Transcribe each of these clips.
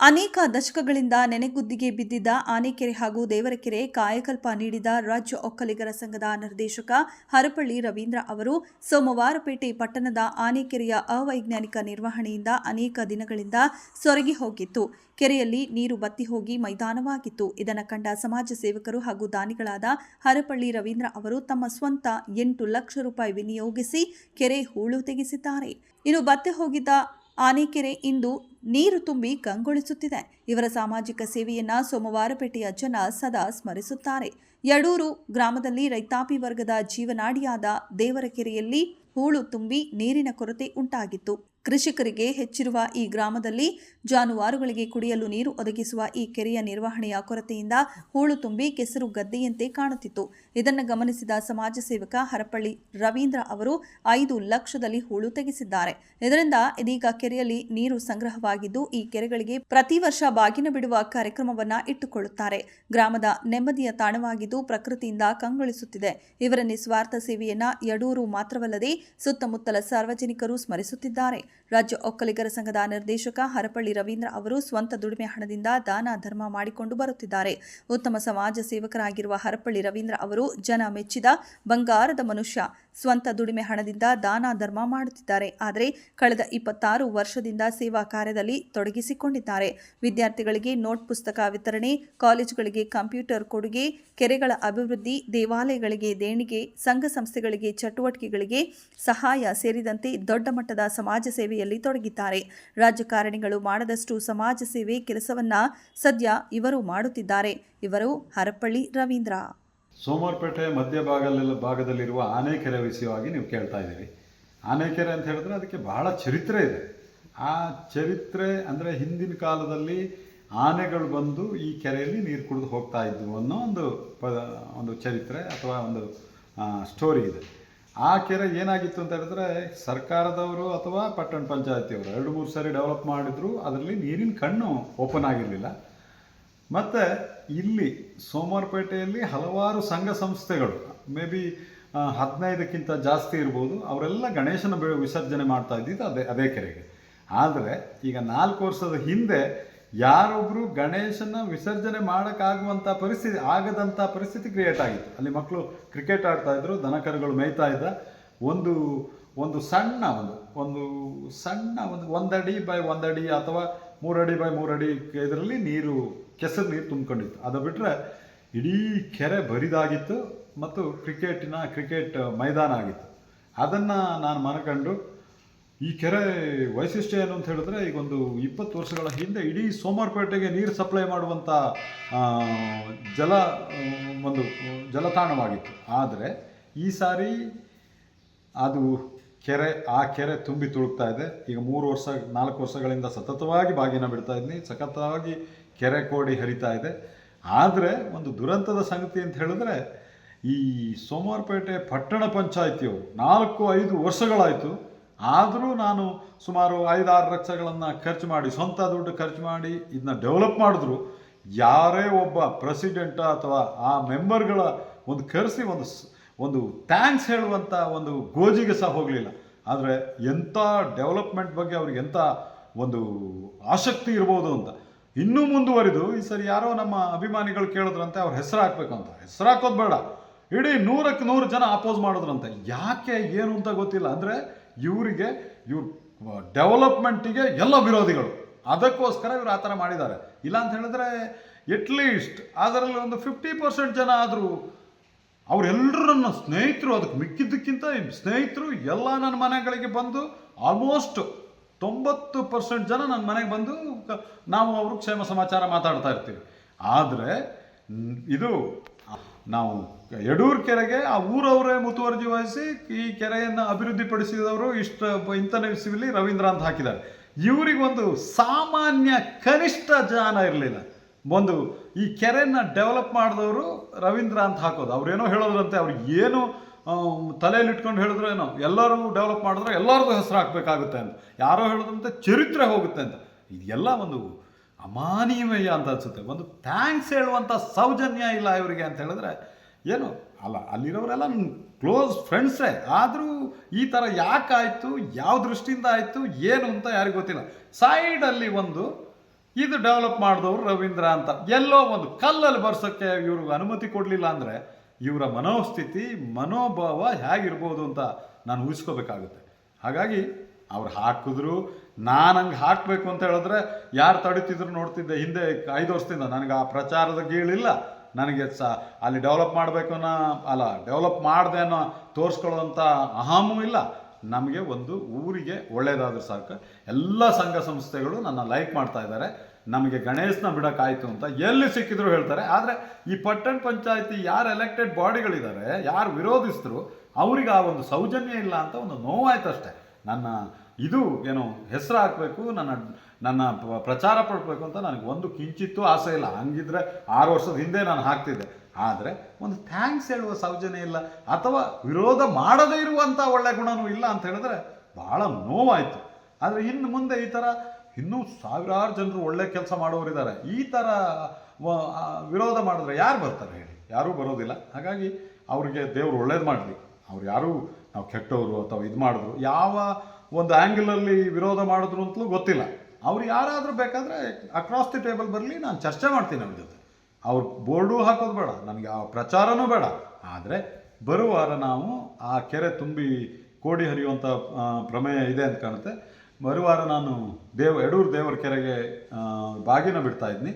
ಅನೇಕ ದಶಕಗಳಿಂದ ನೆನೆಗುದ್ದಿಗೆ ಬಿದ್ದಿದ್ದ ಆನೆಕೆರೆ ಹಾಗೂ ದೇವರಕೆರೆ ಕಾಯಕಲ್ಪ ನೀಡಿದ ರಾಜ್ಯ ಒಕ್ಕಲಿಗರ ಸಂಘದ ನಿರ್ದೇಶಕ ಹರಪಳ್ಳಿ ರವೀಂದ್ರ ಅವರು ಸೋಮವಾರಪೇಟೆ ಪಟ್ಟಣದ ಆನೆಕೆರೆಯ ಅವೈಜ್ಞಾನಿಕ ನಿರ್ವಹಣೆಯಿಂದ ಅನೇಕ ದಿನಗಳಿಂದ ಸೊರಗಿ ಹೋಗಿತ್ತು. ಕೆರೆಯಲ್ಲಿ ನೀರು ಬತ್ತಿ ಹೋಗಿ ಮೈದಾನವಾಗಿತ್ತು. ಇದನ್ನು ಕಂಡ ಸಮಾಜ ಸೇವಕರು ಹಾಗೂ ದಾನಿಗಳಾದ ಹರಪಳ್ಳಿ ರವೀಂದ್ರ ಅವರು ತಮ್ಮ ಸ್ವಂತ ಎಂಟು ಲಕ್ಷ ರೂಪಾಯಿ ವಿನಿಯೋಗಿಸಿ ಕೆರೆ ಹೂಳು ತೆಗೆಸಿದ್ದಾರೆ. ಇನ್ನು ಬತ್ತೆ ಹೋಗಿದ್ದ ಆನೆಕೆರೆ ಇಂದು ನೀರು ತುಂಬಿ ಕಂಗೊಳಿಸುತ್ತಿದೆ. ಇವರ ಸಾಮಾಜಿಕ ಸೇವೆಯನ್ನ ಸೋಮವಾರಪೇಟೆಯ ಜನ ಸದಾ ಸ್ಮರಿಸುತ್ತಾರೆ. ಯಡೂರು ಗ್ರಾಮದಲ್ಲಿ ರೈತಾಪಿ ವರ್ಗದ ಜೀವನಾಡಿಯಾದ ದೇವರಕೆರೆಯಲ್ಲಿ ಹೂಳು ತುಂಬಿ ನೀರಿನ ಕೊರತೆ ಉಂಟಾಗಿತ್ತು. ಕೃಷಿಕರಿಗೆ ಹೆಚ್ಚಿರುವ ಈ ಗ್ರಾಮದಲ್ಲಿ ಜಾನುವಾರುಗಳಿಗೆ ಕುಡಿಯಲು ನೀರು ಒದಗಿಸುವ ಈ ಕೆರೆಯ ನಿರ್ವಹಣೆಯ ಕೊರತೆಯಿಂದ ಹೂಳು ತುಂಬಿ ಕೆಸರು ಗದ್ದೆಯಂತೆ ಕಾಣುತ್ತಿತ್ತು. ಇದನ್ನು ಗಮನಿಸಿದ ಸಮಾಜ ಸೇವಕ ಹರಪಳ್ಳಿ ರವೀಂದ್ರ ಅವರು ಐದು ಲಕ್ಷದಲ್ಲಿ ಹೂಳು ತೆಗೆಸಿದ್ದಾರೆ. ಇದರಿಂದ ಇದೀಗ ಕೆರೆಯಲ್ಲಿ ನೀರು ಸಂಗ್ರಹವಾಗಿದ್ದು, ಈ ಕೆರೆಗಳಿಗೆ ಪ್ರತಿ ವರ್ಷ ಬಾಗಿನ ಬಿಡುವ ಕಾರ್ಯಕ್ರಮವನ್ನ ಇಟ್ಟುಕೊಳ್ಳುತ್ತಾರೆ. ಗ್ರಾಮದ ನೆಮ್ಮದಿಯ ತಾಣವಾಗಿದ್ದು ಪ್ರಕೃತಿಯಿಂದ ಕಂಗೊಳಿಸುತ್ತಿದೆ. ಇವರ ನಿಸ್ವಾರ್ಥ ಸೇವೆಯನ್ನ ಯಡೂರು ಮಾತ್ರವಲ್ಲದೆ ಸುತ್ತಮುತ್ತಲ ಸಾರ್ವಜನಿಕರು ಸ್ಮರಿಸುತ್ತಿದ್ದಾರೆ. ರಾಜ್ಯ ಒಕ್ಕಲಿಗರ ಸಂಘದ ನಿರ್ದೇಶಕ ಹರಪಳ್ಳಿ ರವೀಂದ್ರ ಅವರು ಸ್ವಂತ ದುಡಿಮೆ ಹಣದಿಂದ ದಾನ ಧರ್ಮ ಮಾಡಿಕೊಂಡು ಬರುತ್ತಿದ್ದಾರೆ. ಉತ್ತಮ ಸಮಾಜ ಸೇವಕರಾಗಿರುವ ಹರಪಳ್ಳಿ ರವೀಂದ್ರ ಅವರು ಜನ ಮೆಚ್ಚಿದ ಬಂಗಾರದ ಮನುಷ್ಯ, ಸ್ವಂತ ದುಡಿಮೆ ಹಣದಿಂದ ದಾನ ಧರ್ಮ ಮಾಡುತ್ತಿದ್ದಾರೆ. ಆದರೆ ಕಳೆದ ಇಪ್ಪತ್ತಾರು ವರ್ಷದಿಂದ ಸೇವಾ ಕಾರ್ಯದಲ್ಲಿ ತೊಡಗಿಸಿಕೊಂಡಿದ್ದಾರೆ. ವಿದ್ಯಾರ್ಥಿಗಳಿಗೆ ನೋಟ್ ಪುಸ್ತಕ ವಿತರಣೆ, ಕಾಲೇಜುಗಳಿಗೆ ಕಂಪ್ಯೂಟರ್ ಕೊಡುಗೆ, ಕೆರೆಗಳ ಅಭಿವೃದ್ಧಿ, ದೇವಾಲಯಗಳಿಗೆ ದೇಣಿಗೆ, ಸಂಘ ಸಂಸ್ಥೆಗಳಿಗೆ ಚಟುವಟಿಕೆಗಳಿಗೆ ಸಹಾಯ ಸೇರಿದಂತೆ ದೊಡ್ಡ ಮಟ್ಟದ ಸಮಾಜ ಸೇವೆಯಲ್ಲಿ ತೊಡಗಿದ್ದಾರೆ. ರಾಜಕಾರಣಿಗಳು ಮಾಡದಷ್ಟು ಸಮಾಜ ಸೇವೆ ಕೆಲಸವನ್ನ ಸದ್ಯ ಇವರು ಮಾಡುತ್ತಿದ್ದಾರೆ. ಇವರು ಹರಪಳ್ಳಿ ರವೀಂದ್ರ. ಸೋಮವಾರಪೇಟೆ ಮಧ್ಯ ಭಾಗದಲ್ಲಿ ಭಾಗದಲ್ಲಿರುವ ಆನೆಕೆರೆ ವಿಷಯವಾಗಿ ನೀವು ಕೇಳ್ತಾ ಇದ್ದೀರಿ. ಆನೆಕೆರೆ ಅಂತ ಹೇಳಿದ್ರೆ ಅದಕ್ಕೆ ಬಹಳ ಚರಿತ್ರೆ ಇದೆ. ಆ ಚರಿತ್ರೆ ಅಂದರೆ ಹಿಂದಿನ ಕಾಲದಲ್ಲಿ ಆನೆಗಳು ಬಂದು ಈ ಕೆರೆಯಲ್ಲಿ ನೀರು ಕುಡಿದು ಹೋಗ್ತಾ ಇದ್ವು ಅನ್ನೋ ಒಂದು ಪ, ಒಂದು ಚರಿತ್ರೆ ಅಥವಾ ಒಂದು ಸ್ಟೋರಿ ಇದೆ. ಆ ಕೆರೆ ಏನಾಗಿತ್ತು ಅಂತ ಹೇಳಿದ್ರೆ ಸರ್ಕಾರದವರು ಅಥವಾ ಪಟ್ಟಣ ಪಂಚಾಯತಿಯವರು ಎರಡು ಮೂರು ಸಾರಿ ಡೆವಲಪ್ ಮಾಡಿದ್ರು, ಅದರಲ್ಲಿ ನೀರಿನ ಕಣ್ಣು ಓಪನ್ ಆಗಿರಲಿಲ್ಲ. ಮತ್ತು ಇಲ್ಲಿ ಸೋಮವಾರಪೇಟೆಯಲ್ಲಿ ಹಲವಾರು ಸಂಘ ಸಂಸ್ಥೆಗಳು, ಮೇ ಬಿ ಹದಿನೈದಕ್ಕಿಂತ ಜಾಸ್ತಿ ಇರ್ಬೋದು, ಅವರೆಲ್ಲ ಗಣೇಶನ ಬೆ, ವಿಸರ್ಜನೆ ಮಾಡ್ತಾ ಇದ್ದಿದ್ದು ಅದೇ ಅದೇ ಕೆರೆಗೆ. ಆದರೆ ಈಗ ನಾಲ್ಕು ವರ್ಷದ ಹಿಂದೆ ಯಾರೊಬ್ಬರು ಗಣೇಶನ ವಿಸರ್ಜನೆ ಮಾಡೋಕ್ಕಾಗುವಂಥ ಪರಿಸ್ಥಿತಿ ಆಗದಂಥ ಪರಿಸ್ಥಿತಿ ಕ್ರಿಯೇಟ್ ಆಗಿತ್ತು. ಅಲ್ಲಿ ಮಕ್ಕಳು ಕ್ರಿಕೆಟ್ ಆಡ್ತಾ ಇದ್ರು, ದನಕರುಗಳು ಮೇಯ್ತಾ ಇದ್ದ. ಒಂದು ಒಂದು ಸಣ್ಣ ಒಂದು ಒಂದು ಸಣ್ಣ ಒಂದು, ಒಂದಡಿ ಬೈ ಒಂದಡಿ ಅಥವಾ ಮೂರಡಿ ಬೈ ಮೂರಡಿ ಇದರಲ್ಲಿ ನೀರು, ಕೆಸರು ನೀರು ತುಂಬಿಕೊಂಡಿತ್ತು. ಅದು ಬಿಟ್ಟರೆ ಇಡೀ ಕೆರೆ ಬರಿದಾಗಿತ್ತು ಮತ್ತು ಕ್ರಿಕೆಟಿನ ಕ್ರಿಕೆಟ್ ಮೈದಾನ ಆಗಿತ್ತು. ಅದನ್ನು ನಾನು ಮನಕಂಡು ಈ ಕೆರೆ ವೈಶಿಷ್ಟ್ಯ ಏನು ಅಂತ ಹೇಳಿದ್ರೆ ಈಗ ಒಂದು ಇಪ್ಪತ್ತು ವರ್ಷಗಳ ಹಿಂದೆ ಇಡೀ ಸೋಮವಾರಪೇಟೆಗೆ ನೀರು ಸಪ್ಲೈ ಮಾಡುವಂಥ ಜಲ ಒಂದು ಜಲತಾಣವಾಗಿತ್ತು. ಆದರೆ ಈ ಸಾರಿ ಅದು ಕೆರೆ, ಆ ಕೆರೆ ತುಂಬಿ ತುಳುಕ್ತಾ ಇದೆ. ಈಗ ಮೂರು ವರ್ಷ, ನಾಲ್ಕು ವರ್ಷಗಳಿಂದ ಸತತವಾಗಿ ಬಾಗಿನ ಬಿಡ್ತಾ ಇದ್ದೀನಿ ಸತತವಾಗಿ ಕೆರೆ ಕೋಡಿ ಹರಿತಾ ಇದೆ. ಆದರೆ ಒಂದು ದುರಂತದ ಸಂಗತಿ ಅಂತ ಹೇಳಿದ್ರೆ, ಈ ಸೋಮವಾರಪೇಟೆ ಪಟ್ಟಣ ಪಂಚಾಯಿತಿಯವರು ನಾಲ್ಕು, ಐದು ವರ್ಷಗಳಾಯಿತು ಆದರೂ ನಾನು ಸುಮಾರು ಐದಾರು ಲಕ್ಷಗಳನ್ನು ಖರ್ಚು ಮಾಡಿ, ಸ್ವಂತ ದುಡ್ಡು ಖರ್ಚು ಮಾಡಿ ಇದನ್ನ ಡೆವಲಪ್ ಮಾಡಿದ್ರು, ಯಾರೇ ಒಬ್ಬ ಪ್ರೆಸಿಡೆಂಟ ಅಥವಾ ಆ ಮೆಂಬರ್ಗಳ ಒಂದು ಕರೆಸಿ ಒಂದು ಒಂದು ಥ್ಯಾಂಕ್ಸ್ ಹೇಳುವಂಥ ಒಂದು ಗೋಜಿಗೆ ಸಹ ಹೋಗಲಿಲ್ಲ. ಆದರೆ ಎಂಥ ಡೆವಲಪ್ಮೆಂಟ್ ಬಗ್ಗೆ ಅವ್ರಿಗೆ ಎಂಥ ಒಂದು ಆಸಕ್ತಿ ಇರ್ಬೋದು ಅಂತ. ಇನ್ನೂ ಮುಂದುವರಿದು, ಈ ಸರಿ ಯಾರೋ ನಮ್ಮ ಅಭಿಮಾನಿಗಳು ಕೇಳಿದ್ರಂತೆ, ಅವ್ರ ಹೆಸರು ಹಾಕ್ಬೇಕಂತ ಹೆಸರು ಹಾಕೋದು ಬೇಡ. ಇಡೀ ನೂರಕ್ಕೆ ನೂರು ಜನ ಅಪೋಸ್ ಮಾಡಿದ್ರಂತೆ. ಯಾಕೆ, ಏನು ಅಂತ ಗೊತ್ತಿಲ್ಲ. ಅಂದರೆ ಇವರಿಗೆ, ಇವ್ರ ಡೆವಲಪ್ಮೆಂಟಿಗೆ ಎಲ್ಲ ವಿರೋಧಿಗಳು. ಅದಕ್ಕೋಸ್ಕರ ಇವರು ಆ ಥರ ಮಾಡಿದ್ದಾರೆ. ಇಲ್ಲ ಅಂತ ಹೇಳಿದ್ರೆ ಎಟ್ಲೀಸ್ಟ್ ಅದರಲ್ಲಿ ಒಂದು ಫಿಫ್ಟಿ ಪರ್ಸೆಂಟ್ ಜನ ಆದರೂ ಅವರೆಲ್ಲರೂ ಸ್ನೇಹಿತರು, ಅದಕ್ಕೆ ಮಿಕ್ಕಿದ್ದಕ್ಕಿಂತ ಸ್ನೇಹಿತರು ಎಲ್ಲ ನನ್ನ ಮನೆಗಳಿಗೆ ಬಂದು ಆಲ್ಮೋಸ್ಟ್ ತೊಂಬತ್ತು ಪರ್ಸೆಂಟ್ ಜನ ನನ್ನ ಮನೆಗೆ ಬಂದು ನಾವು ಅವರು ಕ್ಷೇಮ ಸಮಾಚಾರ ಮಾತಾಡ್ತಾ ಇರ್ತೀವಿ. ಆದರೆ, ಇದು ನಾವು ಯಡೂರು ಕೆರೆಗೆ ಆ ಊರವರೇ ಮುತುವರ್ಜಿ ವಹಿಸಿ ಈ ಕೆರೆಯನ್ನು ಅಭಿವೃದ್ಧಿಪಡಿಸಿದವರು ಇಷ್ಟು ಇಂಥ ಸಿವಿಲಿ ರವೀಂದ್ರ ಅಂತ ಹಾಕಿದ್ದಾರೆ. ಇವರಿಗೊಂದು ಸಾಮಾನ್ಯ ಕನಿಷ್ಠ ಜ್ಞಾನ ಇರಲಿಲ್ಲ. ಒಂದು ಈ ಕೆರೆಯನ್ನು ಡೆವಲಪ್ ಮಾಡಿದವರು ರವೀಂದ್ರ ಅಂತ ಹಾಕೋದು. ಅವ್ರೇನೋ ಹೇಳೋದ್ರಂತೆ ಅವ್ರಿಗೆ ಏನು ತಲೆಯಲ್ಲಿ ಇಟ್ಕೊಂಡು ಹೇಳಿದ್ರು ಏನೋ, ಎಲ್ಲರೂ ಡೆವಲಪ್ ಮಾಡಿದ್ರೆ ಎಲ್ಲರಿಗೂ ಹೆಸರು ಹಾಕಬೇಕಾಗುತ್ತೆ ಅಂತ. ಯಾರೋ ಹೇಳಿದ್ರಂತೆ ಚರಿತ್ರೆ ಹೋಗುತ್ತೆ ಅಂತ. ಇದೆಲ್ಲ ಒಂದು ಅಮಾನೀಯಮಯ ಅಂತ ಅನಿಸುತ್ತೆ. ಒಂದು ಥ್ಯಾಂಕ್ಸ್ ಹೇಳುವಂಥ ಸೌಜನ್ಯ ಇಲ್ಲ ಇವರಿಗೆ ಅಂತ ಹೇಳಿದ್ರೆ ಏನು? ಅಲ್ಲ, ಅಲ್ಲಿರೋರೆಲ್ಲ ಕ್ಲೋಸ್ ಫ್ರೆಂಡ್ಸೇ ಆದರೂ ಈ ಥರ ಯಾಕಾಯಿತು, ಯಾವ ದೃಷ್ಟಿಯಿಂದ ಆಯಿತು, ಏನು ಅಂತ ಯಾರಿಗೂ ಗೊತ್ತಿಲ್ಲ. ಸೈಡಲ್ಲಿ ಒಂದು ಇದು ಡೆವಲಪ್ ಮಾಡಿದವರು ರವೀಂದ್ರ ಅಂತ. ಎಲ್ಲೋ ಒಂದು ಕಲ್ಲಲ್ಲಿ ಬರ್ಸೋಕ್ಕೆ ಇವ್ರಿಗೆ ಅನುಮತಿ ಕೊಡಲಿಲ್ಲ ಅಂದರೆ ಇವರ ಮನೋಸ್ಥಿತಿ, ಮನೋಭಾವ ಹೇಗಿರ್ಬೋದು ಅಂತ ನಾನು ಊಹಿಸ್ಕೋಬೇಕಾಗುತ್ತೆ. ಹಾಗಾಗಿ ಅವ್ರು ಹಾಕಿದ್ರು. ನಾನು ಹಂಗೆ ಹಾಕಬೇಕು ಅಂತ ಹೇಳಿದ್ರೆ ಯಾರು ತಡಿತಿದ್ರು ನೋಡ್ತಿದ್ದೆ. ಹಿಂದೆ ಐದು ವರ್ಷದಿಂದ ನನಗೆ ಆ ಪ್ರಚಾರದ ಗೀಳಿಲ್ಲ ನನಗೆ ಸ ಅಲ್ಲಿ ಡೆವಲಪ್ ಮಾಡಬೇಕು ಅನ್ನೋ, ಅಲ್ಲ ಡೆವಲಪ್ ಮಾಡಿದೆ ಅನ್ನೋ ತೋರಿಸ್ಕೊಳ್ಳೋವಂಥ ಅಹಮೂ ಇಲ್ಲ. ನಮಗೆ ಒಂದು ಊರಿಗೆ ಒಳ್ಳೇದಾದ್ರೆ ಸಾಕು. ಎಲ್ಲ ಸಂಘ ಸಂಸ್ಥೆಗಳು ನನ್ನ ಲೈಕ್ ಮಾಡ್ತಾ ಇದ್ದಾರೆ. ನಮಗೆ ಗಣೇಶನ ಬಿಡೋಕ್ಕಾಯ್ತು ಅಂತ ಎಲ್ಲಿ ಸಿಕ್ಕಿದ್ರು ಹೇಳ್ತಾರೆ. ಆದರೆ ಈ ಪಟ್ಟಣ ಪಂಚಾಯತಿ ಯಾರು ಎಲೆಕ್ಟೆಡ್ ಬಾಡಿಗಳಿದ್ದಾರೆ ಯಾರು ವಿರೋಧಿಸಿದ್ರು ಅವ್ರಿಗೆ ಆ ಒಂದು ಸೌಜನ್ಯ ಇಲ್ಲ ಅಂತ ಒಂದು ನೋವಾಯ್ತು ಅಷ್ಟೇ ನನ್ನ ಇದು ಏನು ಹೆಸರು ಹಾಕಬೇಕು, ನನ್ನ ನನ್ನ ಪ್ರಚಾರ ಪಡಬೇಕು ಅಂತ ನನಗೆ ಒಂದು ಕಿಂಚಿತ್ತೂ ಆಸೆ ಇಲ್ಲ. ಹಂಗಿದ್ರೆ ಆರು ವರ್ಷದ ಹಿಂದೆ ನಾನು ಹಾಕ್ತಿದ್ದೆ. ಆದರೆ ಒಂದು ಥ್ಯಾಂಕ್ಸ್ ಹೇಳುವ ಸೌಜನ್ಯ ಇಲ್ಲ. ಅಥವಾ ವಿರೋಧ ಮಾಡದೇ ಇರುವಂಥ ಒಳ್ಳೆ ಗುಣನೂ ಇಲ್ಲ ಅಂತ ಹೇಳಿದ್ರೆ ಭಾಳ ನೋವಾಯಿತು. ಆದರೆ ಇನ್ನು ಮುಂದೆ ಈ ಥರ ಇನ್ನೂ ಸಾವಿರಾರು ಜನರು ಒಳ್ಳೆ ಕೆಲಸ ಮಾಡೋರಿದ್ದಾರೆ ಈ ಥರ ವಿರೋಧ ಮಾಡಿದ್ರೆ ಯಾರು ಬರ್ತಾರೆ ಹೇಳಿ? ಯಾರೂ ಬರೋದಿಲ್ಲ. ಹಾಗಾಗಿ ಅವರಿಗೆ ದೇವರು ಒಳ್ಳೇದು ಮಾಡಲಿ. ಅವ್ರು ಯಾರೂ ನಾವು ಕೆಟ್ಟವರು ಅಥವಾ ಇದು ಮಾಡಿದ್ರು. ಯಾವ ಒಂದು ಆ್ಯಂಗಲಲ್ಲಿ ವಿರೋಧ ಮಾಡಿದ್ರು ಅಂತಲೂ ಗೊತ್ತಿಲ್ಲ. ಅವ್ರು ಯಾರಾದರೂ ಬೇಕಾದರೆ ಅಕ್ರಾಸ್ ದಿ ಟೇಬಲ್ ಬರಲಿ, ನಾನು ಚರ್ಚೆ ಮಾಡ್ತೀನಿ ಅವ್ರ ಜೊತೆ. ಅವ್ರ ಬೋರ್ಡು ಹಾಕೋದು ಬೇಡ, ನನಗೆ ಆ ಪ್ರಚಾರನೂ ಬೇಡ. ಆದರೆ ಬರುವ ವಾರ ನಾವು ಆ ಕೆರೆ ತುಂಬಿ ಕೋಡಿ ಹರಿಯುವಂಥ ಪ್ರಮೇಯ ಇದೆ ಅಂತ ಕಾಣುತ್ತೆ. ಬರುವಾರ ನಾನು ದೇವ ಎಡೂರು ದೇವರ ಕೆರೆಗೆ ಬಾಗಿನ ಬಿಡ್ತಾ ಇದ್ದೀನಿ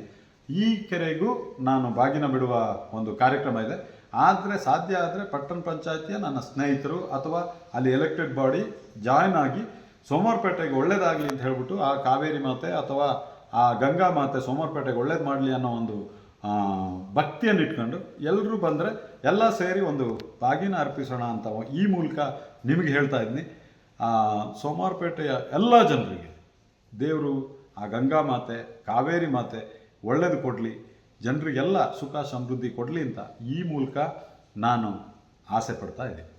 ಈ ಕೆರೆಗೂ ನಾನು ಬಾಗಿನ ಬಿಡುವ ಒಂದು ಕಾರ್ಯಕ್ರಮ ಇದೆ. ಆದರೆ ಸಾಧ್ಯ ಆದರೆ ಪಟ್ಟಣ ಪಂಚಾಯತಿಯ ನನ್ನ ಸ್ನೇಹಿತರು ಅಥವಾ ಅಲ್ಲಿ ಎಲೆಕ್ಟೆಡ್ ಬಾಡಿ ಜಾಯ್ನ್ ಆಗಿ ಸೋಮವಾರಪೇಟೆಗೆ ಒಳ್ಳೇದಾಗಲಿ ಅಂತ ಹೇಳ್ಬಿಟ್ಟು ಆ ಕಾವೇರಿ ಮಾತೆ ಅಥವಾ ಆ ಗಂಗಾ ಮಾತೆ ಸೋಮವಾರಪೇಟೆಗೆ ಒಳ್ಳೇದು ಮಾಡಲಿ ಅನ್ನೋ ಒಂದು ಭಕ್ತಿಯನ್ನು ಇಟ್ಕೊಂಡು ಎಲ್ಲರೂ ಬಂದರೆ ಎಲ್ಲ ಸೇರಿ ಒಂದು ಬಾಗಿನ ಅರ್ಪಿಸೋಣ ಅಂತ ಈ ಮೂಲಕ ನಿಮಗೆ ಹೇಳ್ತಾ ಇದ್ದೀನಿ. ಸೋಮವಾರಪೇಟೆಯ ಎಲ್ಲ ಜನರಿಗೆ ದೇವರು ಆ ಗಂಗಾ ಮಾತೆ, ಕಾವೇರಿ ಮಾತೆ ಒಳ್ಳೇದು ಕೊಡಲಿ. ಜನರಿಗೆಲ್ಲ ಸುಖ ಸಮೃದ್ಧಿ ಕೊಡಲಿ ಅಂತ ಈ ಮೂಲಕ ನಾನು ಆಸೆ ಪಡ್ತಾ ಇದ್ದೀನಿ.